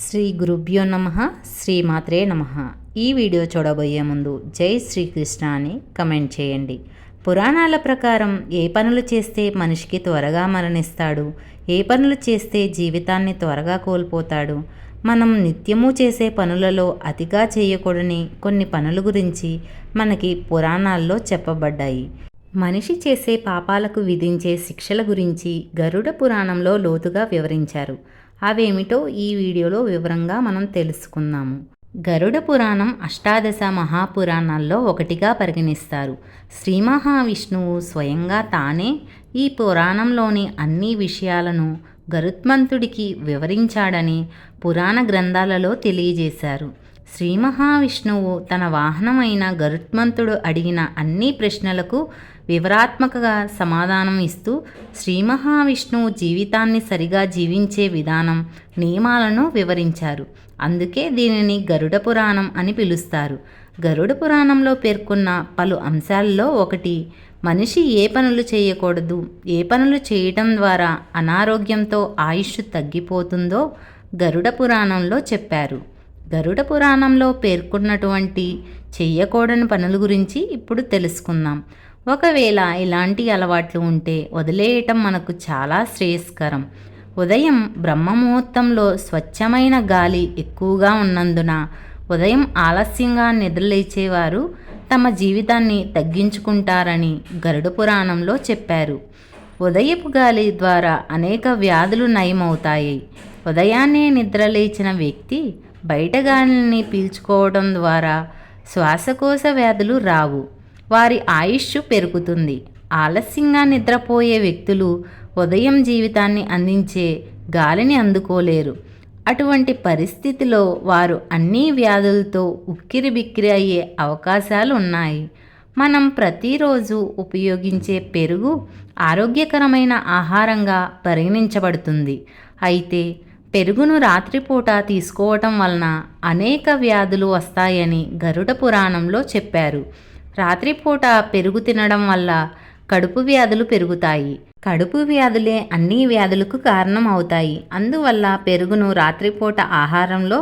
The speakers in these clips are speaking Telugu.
శ్రీ గురుభ్యో నమ శ్రీమాత్రే నమ. ఈ వీడియో చూడబోయే ముందు జై శ్రీకృష్ణ అని కమెంట్ చేయండి. పురాణాల ప్రకారం ఏ పనులు చేస్తే మనిషికి త్వరగా మరణిస్తాడు? ఏ పనులు చేస్తే జీవితాన్ని త్వరగా కోల్పోతాడు? మనం నిత్యము చేసే పనులలో అతిగా చేయకూడని కొన్ని పనుల గురించి మనకి పురాణాల్లో చెప్పబడ్డాయి. మనిషి చేసే పాపాలకు విధించే శిక్షల గురించి గరుడ పురాణంలో లోతుగా వివరించారు. అవేమిటో ఈ వీడియోలో వివరంగా మనం తెలుసుకుందాము. గరుడ పురాణం అష్టాదశ మహాపురాణాల్లో ఒకటిగా పరిగణిస్తారు. శ్రీ మహావిష్ణువు స్వయంగా తానే ఈ పురాణంలోని అన్ని విషయాలను గరుత్మంతుడికి వివరించాడని పురాణ గ్రంథాలలో తెలియజేశారు. శ్రీ మహావిష్ణువు తన వాహనమైన గరుత్మంతుడు అడిగిన అన్ని ప్రశ్నలకు వివరాత్మకగా సమాధానం ఇస్తూ శ్రీ మహావిష్ణువు జీవితాన్ని సరిగా జీవించే విధానం నియమాలను వివరించారు. అందుకే దీనిని గరుడ పురాణం అని పిలుస్తారు. గరుడ పురాణంలో పేర్కొన్న పలు అంశాల్లో ఒకటి మనిషి ఏ పనులు చేయకూడదు ఏ పనులు చేయటం ద్వారా అనారోగ్యంతో ఆయుష్ తగ్గిపోతుందో గరుడ పురాణంలో చెప్పారు. గరుడ పురాణంలో పేర్కొన్నటువంటి చెయ్యకూడని పనుల గురించి ఇప్పుడు తెలుసుకుందాం. ఒకవేళ ఇలాంటి అలవాట్లు ఉంటే వదిలేయటం మనకు చాలా శ్రేయస్కరం. ఉదయం బ్రహ్మముహూర్తంలో స్వచ్ఛమైన గాలి ఎక్కువగా ఉన్నందున ఉదయం ఆలస్యంగా నిద్రలేచేవారు తమ జీవితాన్ని తగ్గించుకుంటారని గరుడ పురాణంలో చెప్పారు. ఉదయపు గాలి ద్వారా అనేక వ్యాధులు నయమవుతాయి. ఉదయాన్నే నిద్రలేచిన వ్యక్తి బయట గాలిని పీల్చుకోవడం ద్వారా శ్వాసకోశ వ్యాధులు రావు. వారి ఆయుష్ పెరుగుతుంది. ఆలస్యంగా నిద్రపోయే వ్యక్తులు ఉదయం జీవితాన్ని అందించే గాలిని అందుకోలేరు. అటువంటి పరిస్థితిలో వారు అన్ని వ్యాధులతో ఉక్కిరి బిక్కిరి అయ్యే అవకాశాలు ఉన్నాయి. మనం ప్రతిరోజు ఉపయోగించే పెరుగు ఆరోగ్యకరమైన ఆహారంగా పరిగణించబడుతుంది. అయితే పెరుగును రాత్రిపూట తీసుకోవటం వలన అనేక వ్యాధులు వస్తాయని గరుడ పురాణంలో చెప్పారు. రాత్రిపూట పెరుగు తినడం వల్ల కడుపు వ్యాధులు పెరుగుతాయి. కడుపు వ్యాధులే అన్ని వ్యాధులకు కారణం అవుతాయి అందువల్ల పెరుగును రాత్రిపూట ఆహారంలో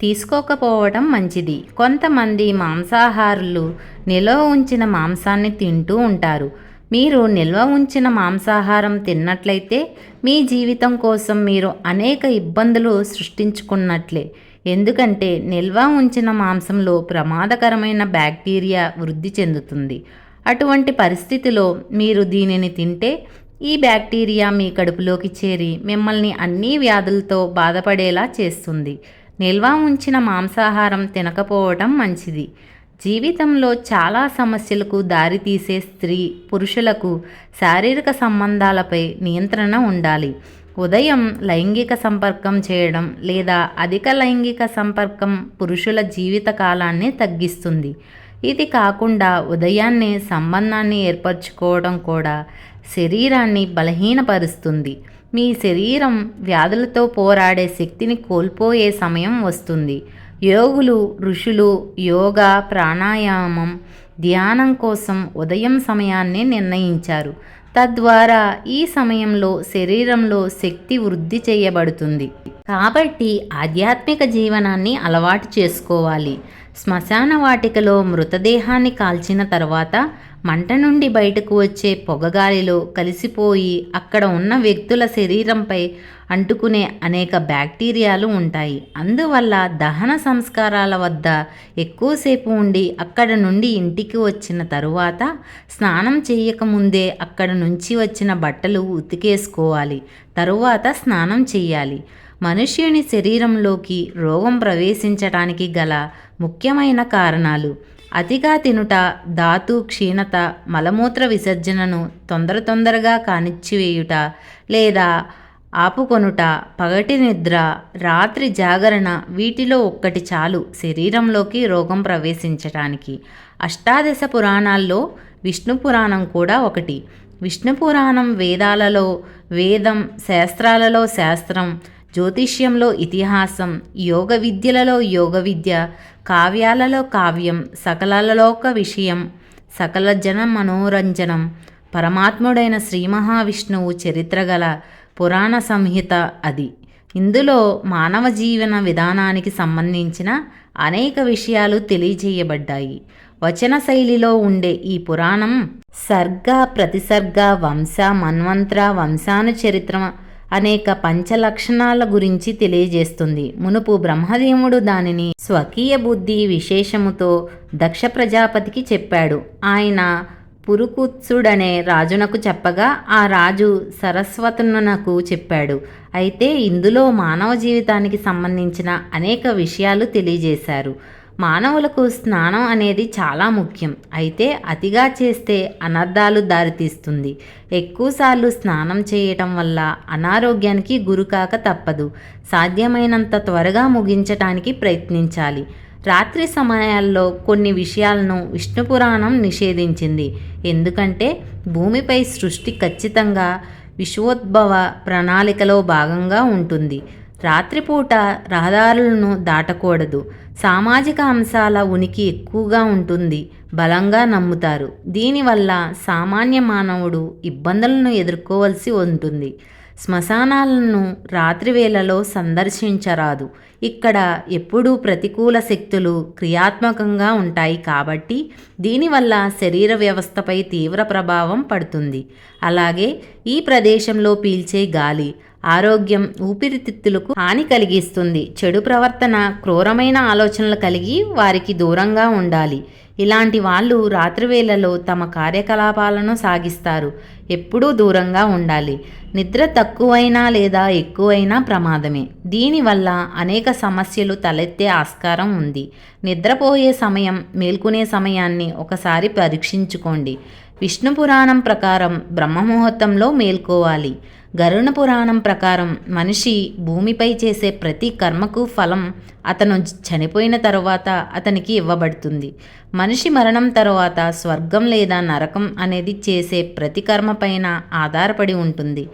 తీసుకోకపోవడం మంచిది. కొంతమంది మాంసాహారులు నిల్వ ఉంచిన మాంసాన్ని తింటూ ఉంటారు. మీరు నిల్వ ఉంచిన మాంసాహారం తిన్నట్లయితే మీ జీవితం కోసం మీరు అనేక ఇబ్బందులు సృష్టించుకున్నట్లే. ఎందుకంటే నిల్వ ఉంచిన మాంసంలో ప్రమాదకరమైన బ్యాక్టీరియా వృద్ధి చెందుతుంది. అటువంటి పరిస్థితిలో మీరు దీనిని తింటే ఈ బ్యాక్టీరియా మీ కడుపులోకి చేరి మిమ్మల్ని అన్ని వ్యాధులతో బాధపడేలా చేస్తుంది. నిల్వ ఉంచిన మాంసాహారం తినకపోవటం మంచిది. జీవితంలో చాలా సమస్యలకు దారితీసే స్త్రీ పురుషులకు శారీరక సంబంధాలపై నియంత్రణ ఉండాలి. ఉదయం లైంగిక సంపర్కం చేయడం లేదా అధిక లైంగిక సంపర్కం పురుషుల జీవిత కాలాన్ని తగ్గిస్తుంది. ఇది కాకుండా ఉదయాన్నే సంబంధాన్ని ఏర్పరచుకోవడం కూడా శరీరాన్ని బలహీనపరుస్తుంది. మీ శరీరం వ్యాధులతో పోరాడే శక్తిని కోల్పోయే సమయం వస్తుంది. యోగులు ఋషులు యోగా ప్రాణాయామం ధ్యానం కోసం ఉదయం సమయాన్ని నిర్ణయించారు. తద్వారా ఈ సమయంలో శరీరంలో శక్తి వృద్ధి చేయబడుతుంది. కాబట్టి ఆధ్యాత్మిక జీవనాన్ని అలవాటు చేసుకోవాలి. శ్మశాన వాటికలో మృతదేహాన్ని కాల్చిన తర్వాత మంట నుండి బయటకు వచ్చే పొగగాలిలో కలిసిపోయి అక్కడ ఉన్న వ్యక్తుల శరీరంపై అంటుకునే అనేక బ్యాక్టీరియాలు ఉంటాయి. అందువల్ల దహన సంస్కారాల వద్ద ఎక్కువసేపు ఉండి అక్కడ నుండి ఇంటికి వచ్చిన తరువాత స్నానం చేయకముందే అక్కడ నుంచి వచ్చిన బట్టలు ఉతికేసుకోవాలి. తరువాత స్నానం చేయాలి. మనుష్యుని శరీరంలోకి రోగం ప్రవేశించటానికి గల ముఖ్యమైన కారణాలు. అతిగా తినుట ధాతు క్షీణత మలమూత్ర విసర్జనను తొందర తొందరగా కానిచ్చివేయుట లేదా ఆపుకొనుట పగటి నిద్ర రాత్రి జాగరణ వీటిలో ఒక్కటి చాలు శరీరంలోకి రోగం ప్రవేశించటానికి. అష్టాదశ పురాణాల్లో విష్ణు పురాణం కూడా ఒకటి. విష్ణు పురాణం వేదాలలో వేదం శాస్త్రాలలో శాస్త్రం జ్యోతిష్యంలో ఇతిహాసం యోగ విద్యలలో యోగ విద్య కావ్యాలలో కావ్యం సకలలోక విషయం సకల జన మనోరంజనం పరమాత్ముడైన శ్రీ మహావిష్ణువు చరిత్ర గల పురాణ సంహిత అది. ఇందులో మానవ జీవన విధానానికి సంబంధించిన అనేక విషయాలు తెలియజేయబడ్డాయి. వచన శైలిలో ఉండే ఈ పురాణం సర్గ ప్రతిసర్గ వంశ మన్వంత్ర వంశానుచరిత్ర అనేక పంచలక్షణాల గురించి తెలియజేస్తుంది. మునుపు బ్రహ్మదేవుడు దానిని స్వకీయ బుద్ధి విశేషముతో దక్ష ప్రజాపతికి చెప్పాడు. ఆయన పురుకుత్సుడనే రాజునకు చెప్పగా ఆ రాజు సరస్వతునకు చెప్పాడు. అయితే ఇందులో మానవ జీవితానికి సంబంధించిన అనేక విషయాలు తెలియజేశారు. మానవులకు స్నానం అనేది చాలా ముఖ్యం. అయితే అతిగా చేస్తే అనర్థాలు దారితీస్తుంది. ఎక్కువసార్లు స్నానం చేయటం వల్ల అనారోగ్యానికి గురికాక తప్పదు. సాధ్యమైనంత త్వరగా ముగించటానికి ప్రయత్నించాలి. రాత్రి సమయాల్లో కొన్ని విషయాలను విష్ణు పురాణం నిషేధించింది. ఎందుకంటే భూమిపై సృష్టి ఖచ్చితంగా విశ్వోద్భవ ప్రణాళికలో భాగంగా ఉంటుంది. రాత్రిపూట రహదారులను దాటకూడదు. సామాజిక అంశాల ఉనికి ఎక్కువగా ఉంటుంది. బలంగా నమ్ముతారు. దీనివల్ల సామాన్య మానవుడు ఇబ్బందులను ఎదుర్కోవలసి ఉంటుంది. శ్మశానాలను రాత్రి వేళలో సందర్శించరాదు. ఇక్కడ ఎప్పుడూ ప్రతికూల శక్తులు క్రియాత్మకంగా ఉంటాయి కాబట్టి దీనివల్ల శరీర వ్యవస్థపై తీవ్ర ప్రభావం పడుతుంది. అలాగే ఈ ప్రదేశంలో పీల్చే గాలి ఆరోగ్యం ఊపిరితిత్తులకు హాని కలిగిస్తుంది. చెడు ప్రవర్తన క్రూరమైన ఆలోచనలు కలిగి వారికి దూరంగా ఉండాలి. ఇలాంటి వాళ్ళు రాత్రివేళలో తమ కార్యకలాపాలను సాగిస్తారు. ఎప్పుడూ దూరంగా ఉండాలి. నిద్ర తక్కువైనా లేదా ఎక్కువైనా ప్రమాదమే. దీనివల్ల అనేక సమస్యలు తలెత్తే ఆస్కారం ఉంది. నిద్రపోయే సమయం మేల్కొనే సమయాన్ని ఒకసారి పరీక్షించుకోండి. విష్ణు పురాణం ప్రకారం బ్రహ్మముహూర్తంలో మేల్కోవాలి. గరుణ పురాణం ప్రకారం మనిషి భూమిపై చేసే ప్రతి కర్మకు ఫలం అతను చనిపోయిన తరువాత అతనికి ఇవ్వబడుతుంది. మనిషి మరణం తరువాత స్వర్గం లేదా నరకం అనేది చేసే ప్రతి కర్మ పైన ఆధారపడి ఉంటుంది.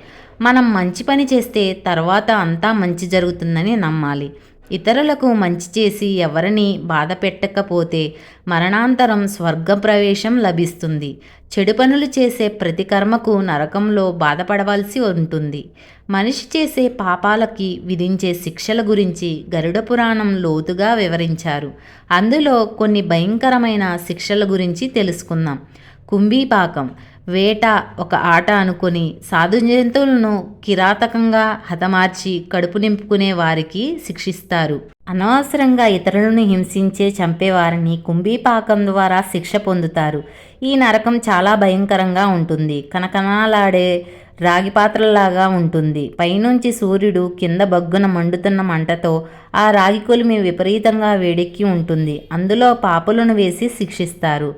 మనం మంచి పని చేస్తే తర్వాత అంతా మంచి జరుగుతుందని నమ్మాలి. ఇతరులకు మంచి చేసి ఎవరిని బాధ పెట్టకపోతే మరణాంతరం స్వర్గ ప్రవేశం లభిస్తుంది. చెడు పనులు చేసే ప్రతి కర్మకు నరకంలో బాధపడవలసి ఉంటుంది. మనిషి చేసే పాపాలకి విధించే శిక్షల గురించి గరుడ పురాణం లోతుగా వివరించారు. అందులో కొన్ని భయంకరమైన శిక్షల గురించి తెలుసుకుందాం. కుంభీపాకం. వేట ఒక ఆట అనుకొని సాధు జంతువులను కిరాతకంగా హతమార్చి కడుపు నింపుకునే వారికి శిక్షిస్తారు. అనవసరంగా ఇతరులను హింసించే చంపేవారిని కుంభీపాకం ద్వారా శిక్ష పొందుతారు. ఈ నరకం చాలా భయంకరంగా ఉంటుంది. కనకనాలాడే రాగి పాత్రలాగా ఉంటుంది. పైనుంచి సూర్యుడు కింద బగ్గున మండుతున్న మంటతో ఆ రాగి కొలిమి విపరీతంగా వేడెక్కి ఉంటుంది. అందులో పాపులను వేసి శిక్షిస్తారు.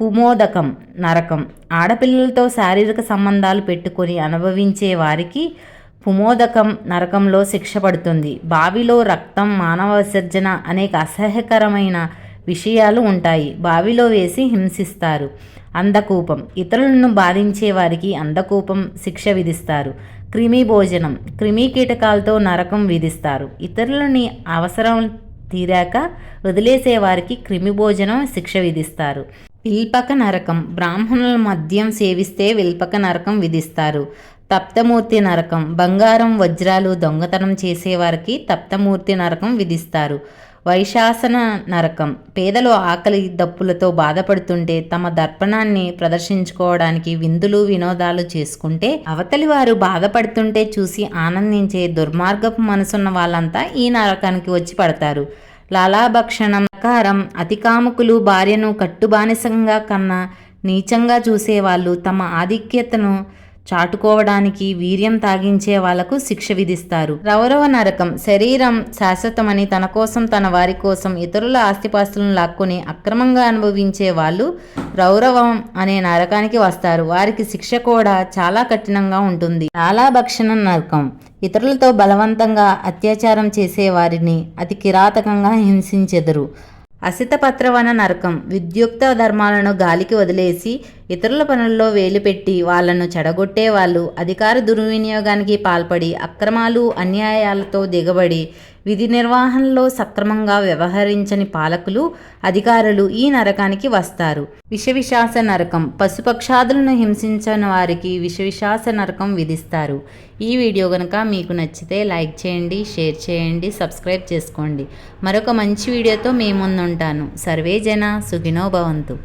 పుమోదకం నరకం. ఆడపిల్లలతో శారీరక సంబంధాలు పెట్టుకొని అనుభవించే వారికి పుమోదకం నరకంలో శిక్ష పడుతుంది. బావిలో రక్తం మానవ విసర్జన అనేక అసహ్యకరమైన విషయాలు ఉంటాయి. బావిలో వేసి హింసిస్తారు. అందకూపం. ఇతరులను బాధించే వారికి అందకూపం శిక్ష విధిస్తారు. క్రిమి భోజనం. క్రిమి కీటకాలతో నరకం విధిస్తారు. ఇతరులని అవసరం తీరాక వదిలేసే వారికి క్రిమి భోజనం శిక్ష విధిస్తారు. విల్పక నరకం. బ్రాహ్మణుల మద్యం సేవిస్తే విల్పక నరకం విధిస్తారు. తప్తమూర్తి నరకం. బంగారం వజ్రాలు దొంగతనం చేసేవారికి తప్తమూర్తి నరకం విధిస్తారు. వైశాసన నరకం. పేదలు ఆకలి దప్పులతో బాధపడుతుంటే తమ దర్పణాన్ని ప్రదర్శించుకోవడానికి విందులు వినోదాలు చేసుకుంటే అవతలి వారు బాధపడుతుంటే చూసి ఆనందించే దుర్మార్గపు మనసున్న వాళ్ళంతా ఈ నరకానికి వచ్చి పడతారు. లాలాభక్షణం ప్రకారం అతికాముకులు భార్యను కట్టుబానిసంగా కన్నా నీచంగా చూసేవాళ్ళు తమ ఆధిక్యతను చాటుకోవడానికి వీర్యం తాగించే వాళ్ళకు శిక్ష విధిస్తారు. రౌరవ నరకం శరీరం శాశ్వతమని తన కోసం తన వారి కోసం ఇతరుల ఆస్తిపాస్తులను లాక్కొని అక్రమంగా అనుభవించే వాళ్ళు రౌరవం అనే నరకానికి వస్తారు. వారికి శిక్ష కూడా చాలా కఠినంగా ఉంటుంది. చాలా భక్షణ నరకం ఇతరులతో బలవంతంగా అత్యాచారం చేసే వారిని అతి కిరాతకంగా హింసించెదరు. అసితపత్రవన నరకం. విద్యుక్త ధర్మాలను గాలికి వదిలేసి ఇతరుల పనుల్లో వేలుపెట్టి వాళ్ళను చెడగొట్టే వాళ్ళు అధికార దుర్వినియోగానికి పాల్పడి అక్రమాలు అన్యాయాలతో దిగబడి విధి నిర్వహణలో సక్రమంగా వ్యవహరించని పాలకులు అధికారులు ఈ నరకానికి వస్తారు. విషవిశాస నరకం పశుపక్షాదులను హింసించిన వారికి విషవిశాస నరకం విధిస్తారు. ఈ వీడియో కనుక మీకు నచ్చితే లైక్ చేయండి షేర్ చేయండి సబ్స్క్రైబ్ చేసుకోండి. మరొక మంచి వీడియోతో మీ ముందుంటాను. సర్వే జన సుఖినో భవంతు.